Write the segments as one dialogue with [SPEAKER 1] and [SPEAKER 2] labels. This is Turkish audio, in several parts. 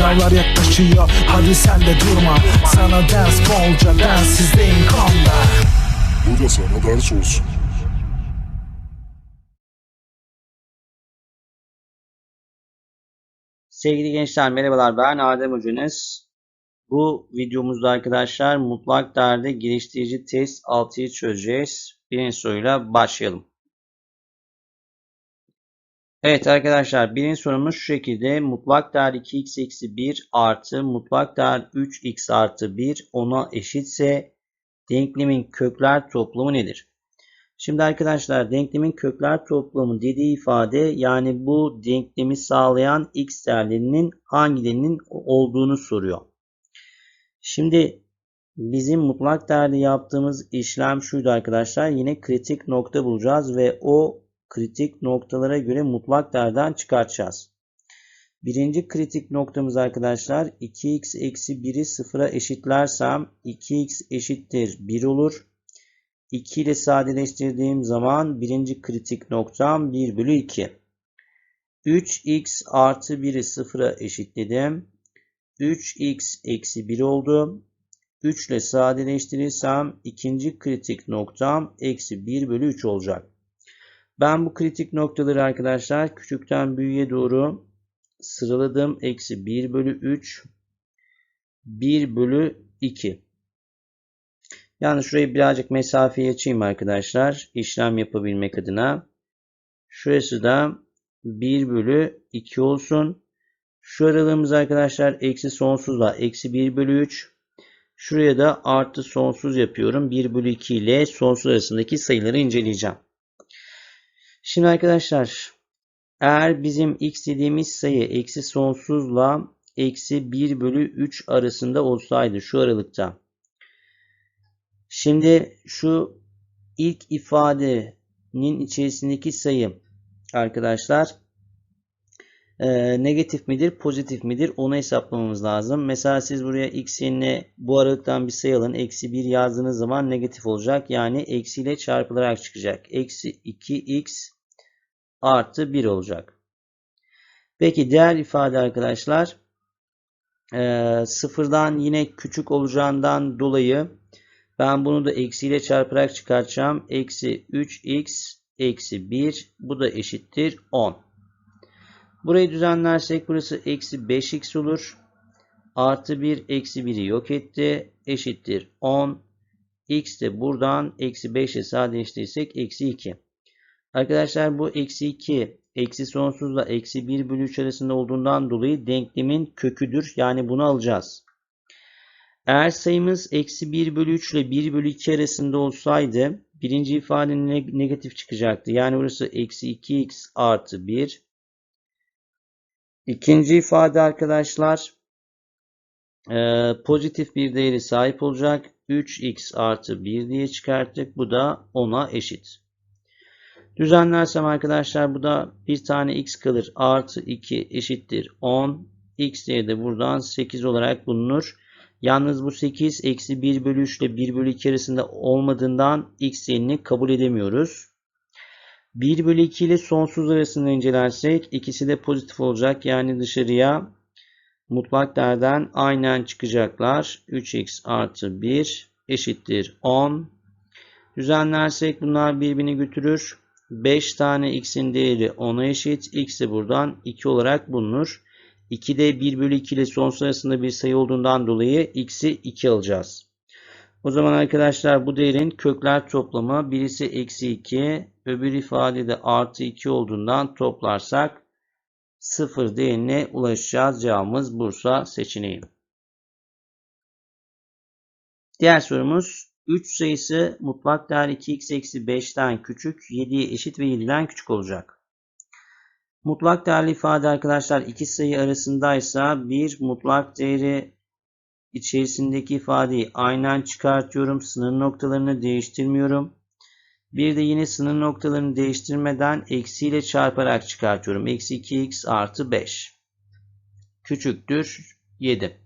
[SPEAKER 1] Sınavlar yaklaşıyor hadi sen de durma Sana ders bolca densizliğin konda
[SPEAKER 2] Bu da sana ders olsun.
[SPEAKER 3] Sevgili gençler merhabalar ben Adem Hocanız. Bu videomuzda arkadaşlar mutlak değerde geliştirici test 6'yı çözeceğiz. Birinci soruyla başlayalım. Evet arkadaşlar birinci sorumuz şu şekilde mutlak değer 2x eksi 1 artı mutlak değer 3x artı 1 ona eşitse denklemin kökler toplamı nedir? Şimdi arkadaşlar denklemin kökler toplamı dediği ifade yani bu denklemi sağlayan x değerlerinin hangilerinin olduğunu soruyor. Şimdi bizim mutlak değerde yaptığımız işlem şuydu arkadaşlar. Yine kritik nokta bulacağız ve o kritik noktalara göre mutlak değerden çıkartacağız. Birinci kritik noktamız arkadaşlar 2x eksi 1'i sıfıra eşitlersem 2x eşittir 1 olur. 2 ile sadeleştirdiğim zaman birinci kritik noktam 1 bölü 2. 3x artı 1'i sıfıra eşitledim. 3x eksi 1 oldu. 3 ile sadeleştirirsem ikinci kritik noktam eksi 1 bölü 3 olacak. Ben bu kritik noktaları arkadaşlar küçükten büyüğe doğru sıraladım. Eksi 1 bölü 3, 1 bölü 2. Yani şurayı birazcık mesafeyi açayım arkadaşlar. işlem yapabilmek adına. Şurası da 1 bölü 2 olsun. Şu aralığımız arkadaşlar eksi sonsuzla eksi 1 bölü 3. Şuraya da artı sonsuz yapıyorum. 1 bölü 2 ile sonsuz arasındaki sayıları inceleyeceğim. Şimdi arkadaşlar eğer bizim x dediğimiz sayı eksi sonsuzla eksi 1 bölü 3 arasında olsaydı şu aralıkta. Şimdi şu ilk ifadenin içerisindeki sayı arkadaşlar e, negatif midir pozitif midir onu hesaplamamız lazım. Mesela siz buraya x yerine bu aralıktan bir sayı alın. Eksi 1 yazdığınız zaman negatif olacak. Yani eksiyle çarpılarak çıkacak. Eksi 2x artı 1 olacak. Peki diğer ifade arkadaşlar e, sıfırdan yine küçük olacağından dolayı ben bunu da eksiyle çarparak çıkartacağım. Eksi 3x eksi 1 bu da eşittir 10. Burayı düzenlersek burası eksi 5x olur. Artı 1 eksi 1'i yok etti. Eşittir 10. x de buradan eksi 5 ile sadeleştirirsek eksi 2. Arkadaşlar bu eksi 2 eksi sonsuzla eksi 1 bölü 3 arasında olduğundan dolayı denklemin köküdür. Yani bunu alacağız. Eğer sayımız eksi 1 bölü 3 ile 1 bölü 2 arasında olsaydı birinci ifadenin negatif çıkacaktı. Yani burası eksi 2x artı 1. İkinci ifade arkadaşlar e, pozitif bir değeri sahip olacak. 3x artı 1 diye çıkarttık. Bu da 10'a eşit. Düzenlersem arkadaşlar bu da bir tane x kalır. Artı 2 eşittir 10. x değeri de buradan 8 olarak bulunur. Yalnız bu 8 eksi 1 bölü 3 ile 1 bölü 2 arasında olmadığından x değerini kabul edemiyoruz. 1 bölü 2 ile sonsuz arasında incelersek ikisi de pozitif olacak. Yani dışarıya mutlak değerden aynen çıkacaklar. 3x artı 1 eşittir 10. Düzenlersek bunlar birbirini götürür. 5 tane x'in değeri 10'a eşit. x de buradan 2 olarak bulunur. 2'de 1 bölü 2 ile sonsuz arasında bir sayı olduğundan dolayı x'i 2 alacağız. O zaman arkadaşlar bu değerin kökler toplamı birisi eksi 2 öbür ifadede artı 2 olduğundan toplarsak 0 değerine ulaşacağız. Cevabımız Bursa seçeneği. Diğer sorumuz 3 sayısı mutlak değer 2x eksi 5'ten küçük 7'ye eşit ve 7'den küçük olacak. Mutlak değerli ifade arkadaşlar iki sayı arasındaysa bir mutlak değeri içerisindeki ifadeyi aynen çıkartıyorum. Sınır noktalarını değiştirmiyorum. Bir de yine sınır noktalarını değiştirmeden eksiyle çarparak çıkartıyorum. Eksi 2x artı 5. Küçüktür 7.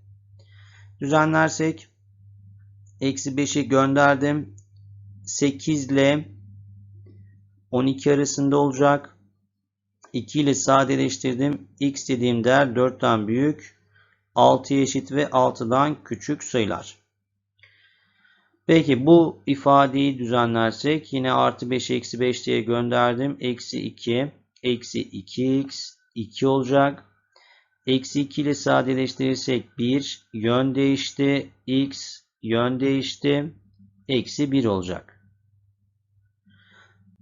[SPEAKER 3] Düzenlersek eksi 5'i gönderdim. 8 ile 12 arasında olacak. 2 ile sadeleştirdim. x dediğim değer 4'ten büyük. 6'ya eşit ve 6'dan küçük sayılar. Peki bu ifadeyi düzenlersek yine artı 5 eksi 5 diye gönderdim. Eksi 2 eksi 2x 2 olacak. Eksi 2 ile sadeleştirirsek 1 yön değişti. x yön değişti. Eksi 1 olacak.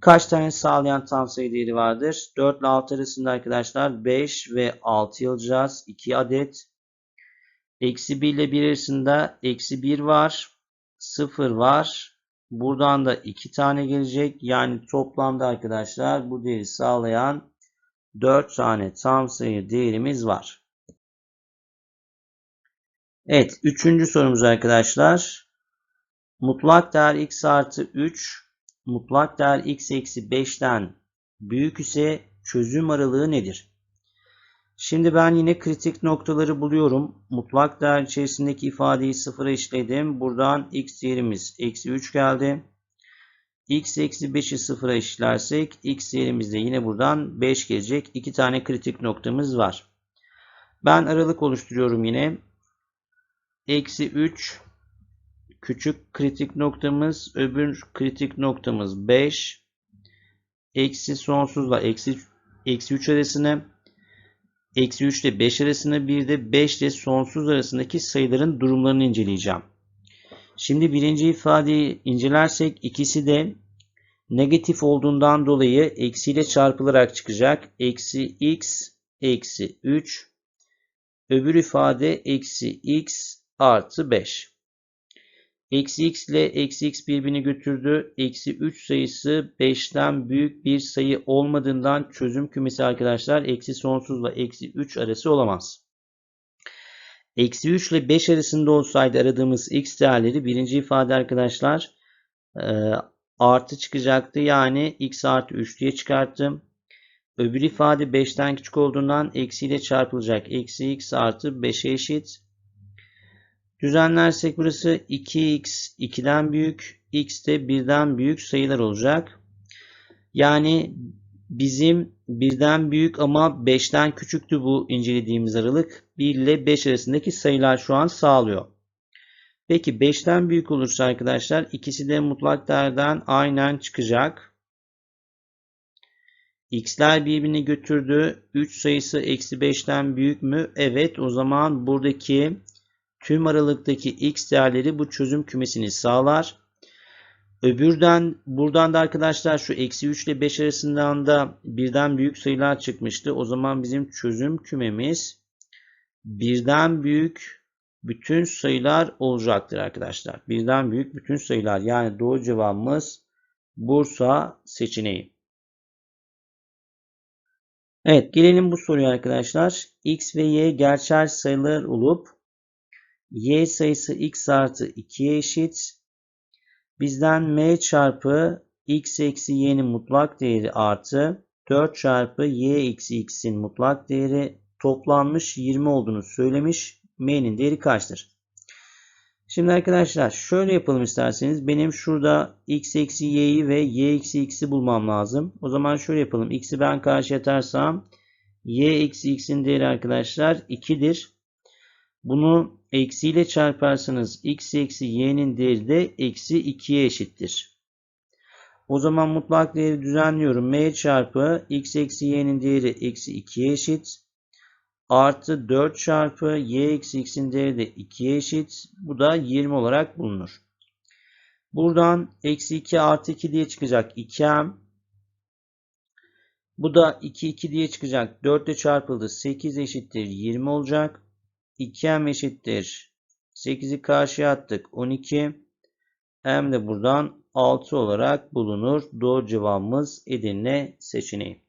[SPEAKER 3] Kaç tane sağlayan tam sayı değeri vardır? 4 ile 6 arasında arkadaşlar 5 ve 6 alacağız. 2 adet. Eksi 1 ile 1 arasında eksi 1 var. 0 var. Buradan da 2 tane gelecek. Yani toplamda arkadaşlar bu değeri sağlayan 4 tane tam sayı değerimiz var. Evet. Üçüncü sorumuz arkadaşlar. Mutlak değer x artı 3 mutlak değer x eksi 5'ten büyük ise çözüm aralığı nedir? Şimdi ben yine kritik noktaları buluyorum. Mutlak değer içerisindeki ifadeyi sıfıra eşitledim. Buradan x değerimiz eksi 3 geldi. x eksi 5'i sıfıra eşitlersek x değerimiz de yine buradan 5 gelecek. İki tane kritik noktamız var. Ben aralık oluşturuyorum yine. Eksi 3 küçük kritik noktamız, öbür kritik noktamız 5. Eksi sonsuzla eksi, eksi 3 arasını, eksi 3 ile 5 arasını bir de 5 ile sonsuz arasındaki sayıların durumlarını inceleyeceğim. Şimdi birinci ifadeyi incelersek ikisi de negatif olduğundan dolayı eksiyle çarpılarak çıkacak. Eksi x eksi 3. Öbür ifade eksi x artı 5. Eksi x ile eksi x birbirini götürdü. Eksi 3 sayısı 5'ten büyük bir sayı olmadığından çözüm kümesi arkadaşlar eksi sonsuzla eksi 3 arası olamaz. Eksi 3 ile 5 arasında olsaydı aradığımız x değerleri birinci ifade arkadaşlar e, artı çıkacaktı. Yani x artı 3 diye çıkarttım. Öbür ifade 5'ten küçük olduğundan eksiyle çarpılacak. Eksi x artı 5'e eşit. Düzenlersek burası 2x 2'den büyük, x de 1'den büyük sayılar olacak. Yani bizim 1'den büyük ama 5'ten küçüktü bu incelediğimiz aralık. 1 ile 5 arasındaki sayılar şu an sağlıyor. Peki 5'ten büyük olursa arkadaşlar ikisi de mutlak değerden aynen çıkacak. X'ler birbirini götürdü. 3 sayısı eksi 5'ten büyük mü? Evet o zaman buradaki tüm aralıktaki x değerleri bu çözüm kümesini sağlar. Öbürden buradan da arkadaşlar şu eksi 3 ile 5 arasından da birden büyük sayılar çıkmıştı. O zaman bizim çözüm kümemiz birden büyük bütün sayılar olacaktır arkadaşlar. Birden büyük bütün sayılar yani doğru cevabımız Bursa seçeneği. Evet gelelim bu soruya arkadaşlar. X ve Y gerçel sayılar olup y sayısı x artı 2'ye eşit. Bizden m çarpı x eksi y'nin mutlak değeri artı 4 çarpı y eksi x'in mutlak değeri toplanmış 20 olduğunu söylemiş. m'nin değeri kaçtır? Şimdi arkadaşlar şöyle yapalım isterseniz. Benim şurada x eksi y'yi ve y eksi x'i bulmam lazım. O zaman şöyle yapalım. x'i ben karşı atarsam y eksi x'in değeri arkadaşlar 2'dir. Bunu eksiyle çarparsanız x eksi y'nin değeri de eksi 2'ye eşittir. O zaman mutlak değeri düzenliyorum. m çarpı x eksi y'nin değeri eksi 2'ye eşit. Artı 4 çarpı y eksi x'in değeri de 2'ye eşit. Bu da 20 olarak bulunur. Buradan eksi 2 artı 2 diye çıkacak 2m. Bu da 2 2 diye çıkacak. 4 ile çarpıldı. 8 eşittir 20 olacak. 2m eşittir. 8'i karşıya attık. 12. M de buradan 6 olarak bulunur. Doğru cevabımız Edirne seçeneği.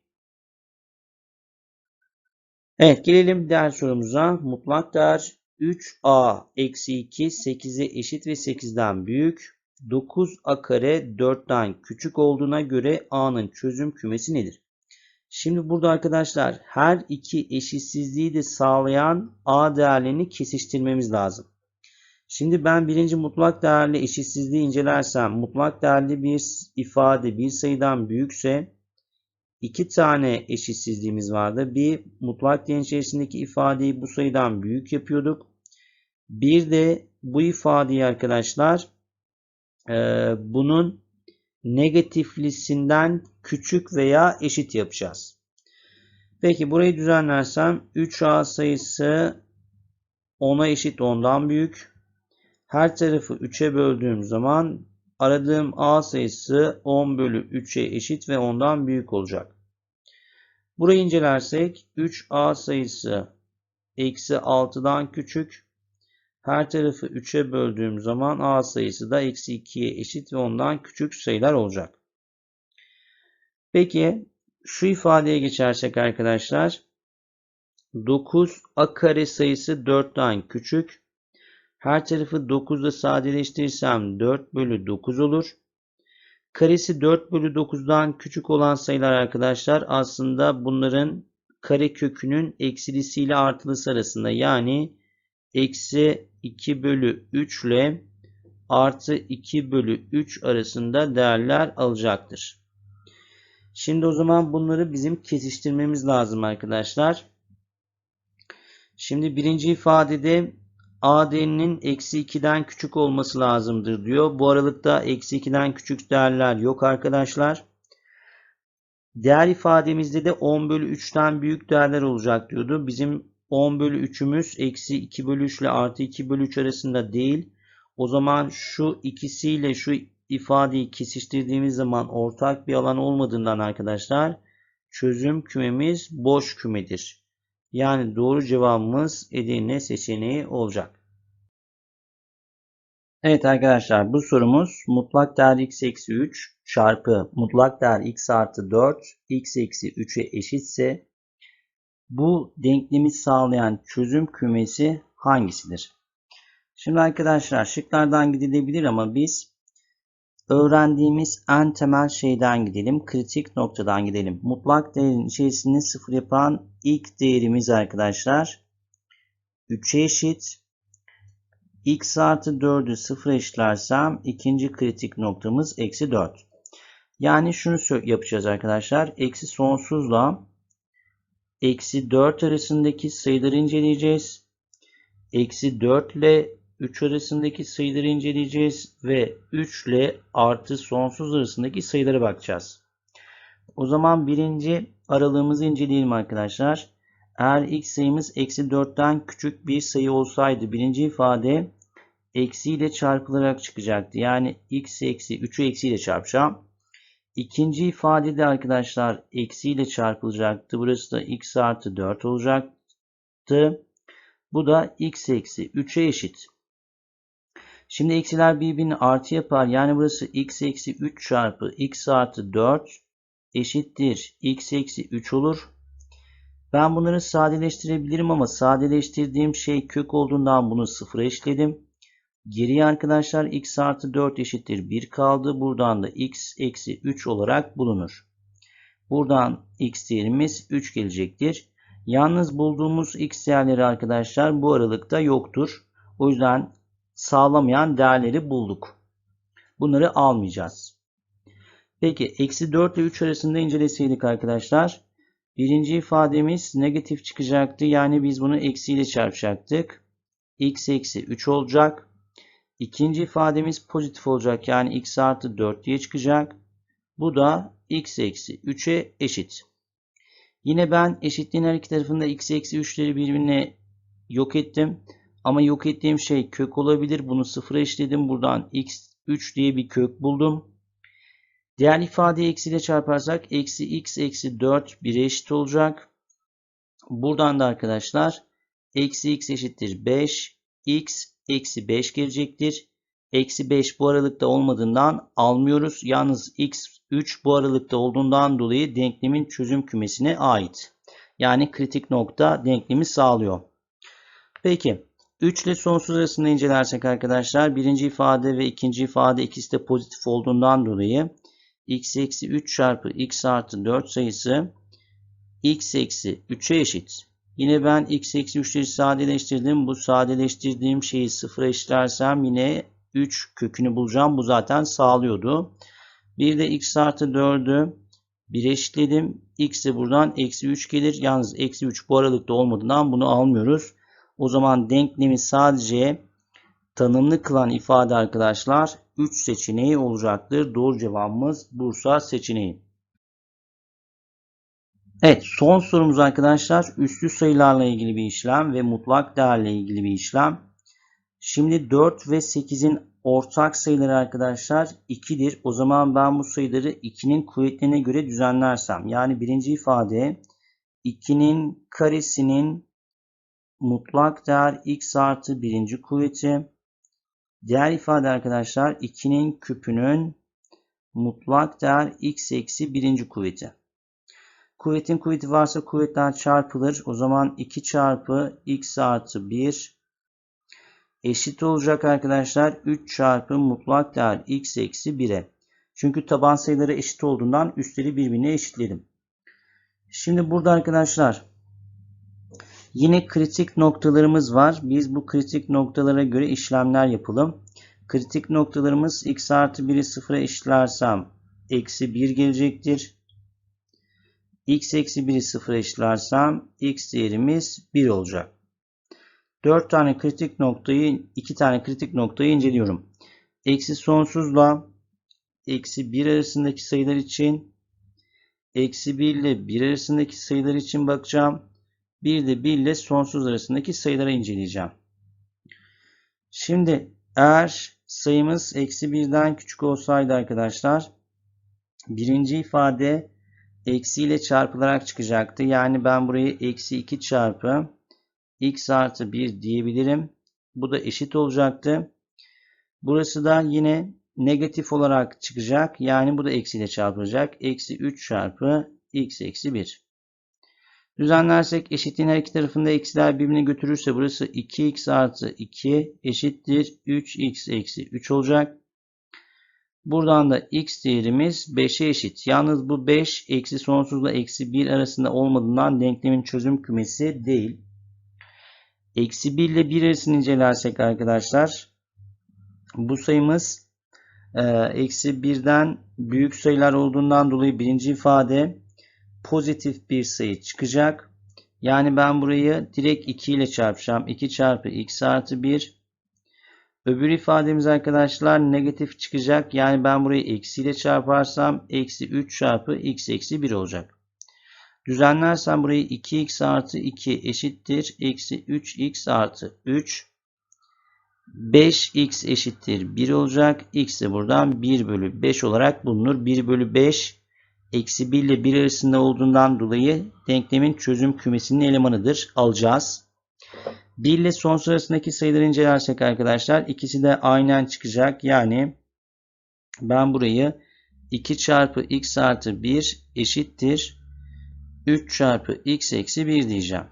[SPEAKER 3] Evet gelelim diğer sorumuza. Mutlak değer 3a eksi 2 8'e eşit ve 8'den büyük. 9a kare 4'ten küçük olduğuna göre a'nın çözüm kümesi nedir? Şimdi burada arkadaşlar her iki eşitsizliği de sağlayan a değerlerini kesiştirmemiz lazım. Şimdi ben birinci mutlak değerli eşitsizliği incelersem mutlak değerli bir ifade bir sayıdan büyükse iki tane eşitsizliğimiz vardı. Bir mutlak değerin içerisindeki ifadeyi bu sayıdan büyük yapıyorduk. Bir de bu ifadeyi arkadaşlar e, bunun negatiflisinden küçük veya eşit yapacağız. Peki burayı düzenlersem 3a sayısı 10'a eşit 10'dan büyük. Her tarafı 3'e böldüğüm zaman aradığım a sayısı 10 bölü 3'e eşit ve 10'dan büyük olacak. Burayı incelersek 3a sayısı eksi 6'dan küçük. Her tarafı 3'e böldüğüm zaman a sayısı da eksi 2'ye eşit ve ondan küçük sayılar olacak. Peki şu ifadeye geçersek arkadaşlar 9 a kare sayısı 4'ten küçük. Her tarafı 9'da sadeleştirirsem 4 bölü 9 olur. Karesi 4 bölü 9'dan küçük olan sayılar arkadaşlar aslında bunların kare kökünün eksilisiyle artılısı arasında yani eksi 2 bölü 3 ile artı 2 bölü 3 arasında değerler alacaktır. Şimdi o zaman bunları bizim kesiştirmemiz lazım arkadaşlar. Şimdi birinci ifadede a değerinin eksi 2'den küçük olması lazımdır diyor. Bu aralıkta eksi 2'den küçük değerler yok arkadaşlar. Değer ifademizde de 10 bölü 3'ten büyük değerler olacak diyordu. Bizim 10 bölü 3'ümüz eksi 2 bölü 3 ile artı 2 bölü 3 arasında değil. O zaman şu ikisiyle şu ifadeyi kesiştirdiğimiz zaman ortak bir alan olmadığından arkadaşlar çözüm kümemiz boş kümedir. Yani doğru cevabımız Edirne seçeneği olacak. Evet arkadaşlar bu sorumuz mutlak değer x eksi 3 çarpı mutlak değer x artı 4 x eksi 3'e eşitse bu denklemi sağlayan çözüm kümesi hangisidir? Şimdi arkadaşlar şıklardan gidilebilir ama biz öğrendiğimiz en temel şeyden gidelim. Kritik noktadan gidelim. Mutlak değerin içerisinde sıfır yapan ilk değerimiz arkadaşlar 3'e eşit. x artı 4'ü sıfır eşitlersem ikinci kritik noktamız eksi 4. Yani şunu yapacağız arkadaşlar. Eksi sonsuzla eksi 4 arasındaki sayıları inceleyeceğiz. Eksi 4 ile 3 arasındaki sayıları inceleyeceğiz ve 3 ile artı sonsuz arasındaki sayılara bakacağız. O zaman birinci aralığımızı inceleyelim arkadaşlar. Eğer x sayımız eksi 4'ten küçük bir sayı olsaydı birinci ifade eksi ile çarpılarak çıkacaktı. Yani x eksi 3'ü eksi ile çarpacağım. İkinci ifadede arkadaşlar eksi ile çarpılacaktı. Burası da x artı 4 olacaktı. Bu da x eksi 3'e eşit. Şimdi eksiler birbirini artı yapar. Yani burası x eksi 3 çarpı x artı 4 eşittir. x eksi 3 olur. Ben bunları sadeleştirebilirim ama sadeleştirdiğim şey kök olduğundan bunu sıfıra eşitledim. Geriye arkadaşlar x artı 4 eşittir 1 kaldı. Buradan da x eksi 3 olarak bulunur. Buradan x değerimiz 3 gelecektir. Yalnız bulduğumuz x değerleri arkadaşlar bu aralıkta yoktur. O yüzden sağlamayan değerleri bulduk. Bunları almayacağız. Peki eksi 4 ile 3 arasında inceleseydik arkadaşlar. Birinci ifademiz negatif çıkacaktı. Yani biz bunu eksiyle çarpacaktık. x eksi 3 olacak. İkinci ifademiz pozitif olacak. Yani x artı 4 diye çıkacak. Bu da x eksi 3'e eşit. Yine ben eşitliğin her iki tarafında x eksi 3'leri birbirine yok ettim. Ama yok ettiğim şey kök olabilir. Bunu sıfıra eşitledim. Buradan x3 diye bir kök buldum. Diğer ifadeyi eksiyle çarparsak eksi x eksi 4 1'e eşit olacak. Buradan da arkadaşlar eksi x eşittir 5. x eksi 5 gelecektir. Eksi 5 bu aralıkta olmadığından almıyoruz. Yalnız x3 bu aralıkta olduğundan dolayı denklemin çözüm kümesine ait. Yani kritik nokta denklemi sağlıyor. Peki 3 ile sonsuz arasında incelersek arkadaşlar birinci ifade ve ikinci ifade ikisi de pozitif olduğundan dolayı x eksi 3 çarpı x artı 4 sayısı x eksi 3'e eşit. Yine ben x eksi 3'leri sadeleştirdim. Bu sadeleştirdiğim şeyi sıfıra eşitlersem yine 3 kökünü bulacağım. Bu zaten sağlıyordu. Bir de x artı 4'ü 1'e eşitledim. X de buradan eksi 3 gelir. Yalnız eksi 3 bu aralıkta olmadığından bunu almıyoruz. O zaman denklemi sadece tanımlı kılan ifade arkadaşlar 3 seçeneği olacaktır. Doğru cevabımız Bursa seçeneği. Evet son sorumuz arkadaşlar üslü sayılarla ilgili bir işlem ve mutlak değerle ilgili bir işlem. Şimdi 4 ve 8'in ortak sayıları arkadaşlar 2'dir. O zaman ben bu sayıları 2'nin kuvvetlerine göre düzenlersem yani birinci ifade 2'nin karesinin mutlak değer x artı birinci kuvveti. Diğer ifade arkadaşlar 2'nin küpünün mutlak değer x eksi birinci kuvveti. Kuvvetin kuvveti varsa kuvvetler çarpılır. O zaman 2 çarpı x artı 1 eşit olacak arkadaşlar 3 çarpı mutlak değer x eksi 1'e. Çünkü taban sayıları eşit olduğundan üstleri birbirine eşitledim. Şimdi burada arkadaşlar yine kritik noktalarımız var. Biz bu kritik noktalara göre işlemler yapalım. Kritik noktalarımız x artı 1'i sıfıra eşitlersem eksi 1 gelecektir. X eksi 1'i sıfıra eşitlersem x değerimiz 1 olacak. 4 tane kritik noktayı 2 tane kritik noktayı inceliyorum. Eksi sonsuzla eksi 1 arasındaki sayılar için eksi 1 ile 1 arasındaki sayılar için bakacağım. Bir de 1 ile sonsuz arasındaki sayıları inceleyeceğim. Şimdi eğer sayımız eksi 1'den küçük olsaydı arkadaşlar birinci ifade eksi ile çarpılarak çıkacaktı. Yani ben burayı eksi 2 çarpı x artı 1 diyebilirim. Bu da eşit olacaktı. Burası da yine negatif olarak çıkacak. Yani bu da eksiyle çarpılacak. Eksi 3 çarpı x eksi 1. Düzenlersek eşitliğin her iki tarafında eksiler birbirini götürürse burası 2x artı 2 eşittir 3x eksi 3 olacak. Buradan da x değerimiz 5'e eşit. Yalnız bu 5 eksi sonsuzla eksi 1 arasında olmadığından denklemin çözüm kümesi değil. Eksi 1 ile 1 arasını incelersek arkadaşlar bu sayımız e, eksi 1'den büyük sayılar olduğundan dolayı birinci ifade pozitif bir sayı çıkacak. Yani ben burayı direkt 2 ile çarpacağım. 2 çarpı x artı 1. Öbür ifademiz arkadaşlar negatif çıkacak. Yani ben burayı eksi ile çarparsam eksi 3 çarpı x eksi 1 olacak. Düzenlersem burayı 2x artı 2 eşittir. Eksi 3x artı 3. 5x eşittir 1 olacak. x de buradan 1 bölü 5 olarak bulunur. 1 bölü 5 eksi 1 ile 1 arasında olduğundan dolayı denklemin çözüm kümesinin elemanıdır. Alacağız. 1 ile sonsuz arasındaki sayıları incelersek arkadaşlar ikisi de aynen çıkacak. Yani ben burayı 2 çarpı x artı 1 eşittir 3 çarpı x eksi 1 diyeceğim.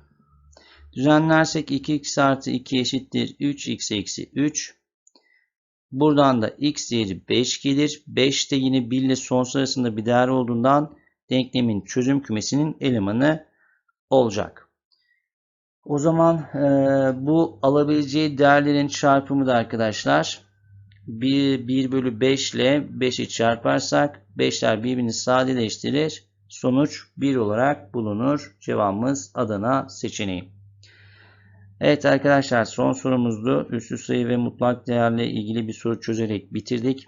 [SPEAKER 3] Düzenlersek 2x artı 2 eşittir 3x eksi 3. Buradan da x değeri 5 gelir. 5 de yine 1 ile sonsuz arasında bir değer olduğundan denklemin çözüm kümesinin elemanı olacak. O zaman e, bu alabileceği değerlerin çarpımı da arkadaşlar 1, 1 bölü 5 ile 5'i çarparsak 5'ler birbirini sadeleştirir. Sonuç 1 olarak bulunur. Cevabımız Adana seçeneği. Evet arkadaşlar son sorumuzdu. Üslü sayı ve mutlak değerle ilgili bir soru çözerek bitirdik.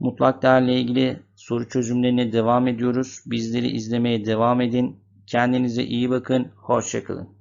[SPEAKER 3] Mutlak değerle ilgili soru çözümlerine devam ediyoruz. Bizleri izlemeye devam edin. Kendinize iyi bakın. Hoşçakalın.